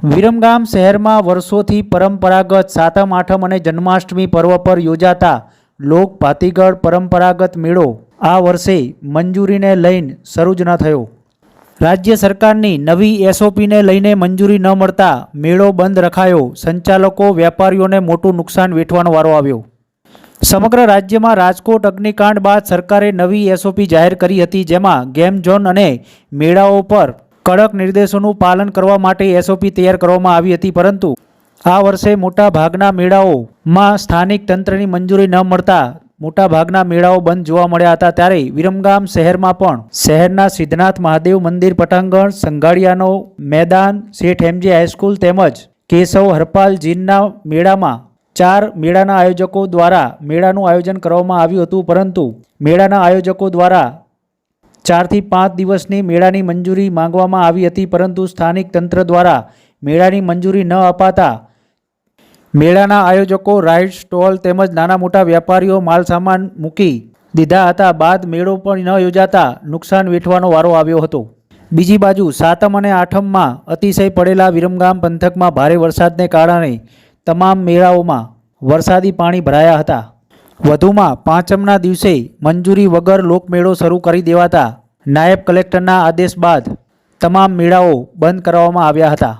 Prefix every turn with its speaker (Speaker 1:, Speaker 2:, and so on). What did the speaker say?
Speaker 1: વિરમગામ શહેરમાં વર્ષોથી પરંપરાગત સાતમ, આઠમ અને જન્માષ્ટમી પર્વ પર યોજાતા લોક ભાતીગળ પરંપરાગત મેળો આ વર્ષે મંજૂરીને લઈને શરૂ જ ન થયો. રાજ્ય સરકારની નવી એસઓપીને લઈને મંજૂરી ન મળતા મેળો બંધ રખાયો. સંચાલકો વેપારીઓને મોટું નુકસાન વેઠવાનો વારો આવ્યો. સમગ્ર રાજ્યમાં રાજકોટ, અગ્નિકાંડ બાદ સરકારે નવી એસઓપી જાહેર કરી હતી, જેમાં ગેમ ઝોન અને મેળાઓ પર કડક નિર્દેશોનું પાલન કરવા માટે એસઓપી તૈયાર કરવામાં આવી હતી, પરંતુ આ વર્ષે મોટા ભાગના મેળાઓમાં સ્થાનિક તંત્રની મંજૂરી ન મળતા મોટાભાગના મેળાઓ બંધ જોવા મળ્યા હતા. ત્યારે વિરમગામ શહેરમાં પણ શહેરના સિદ્ધનાથ મહાદેવ મંદિર પટાંગણ સંઘાડિયાનો મેદાન, શેઠ એમજી હાઈસ્કૂલ તેમજ કેશવ હરપાલ જીનના મેળામાં ચાર મેળાના આયોજકો દ્વારા મેળાનું આયોજન કરવામાં આવ્યું હતું, પરંતુ મેળાના આયોજકો દ્વારા ચારથી પાંચ દિવસની મેળાની મંજૂરી માંગવામાં આવી હતી, પરંતુ સ્થાનિક તંત્ર દ્વારા મેળાની મંજૂરી ન અપાતા મેળાના આયોજકો, રાઇડ, સ્ટોલ તેમજ નાના મોટા વેપારીઓ માલસામાન મૂકી દીધા હતા. બાદ મેળો પણ ન યોજાતા નુકસાન વેઠવાનો વારો આવ્યો હતો. બીજી બાજુ, સાતમ અને આઠમમાં અતિશય પડેલા વિરમગામ પંથકમાં ભારે વરસાદને કારણે તમામ મેળાઓમાં વરસાદી પાણી ભરાયા હતા. વધુમાં પાંચમના દિવસે મંજૂરી વગર લોકમેળો શરૂ કરી દેવાતા નાયબ કલેક્ટરના આદેશ બાદ તમામ મેળાઓ બંધ કરાવવામાં આવ્યા હતા.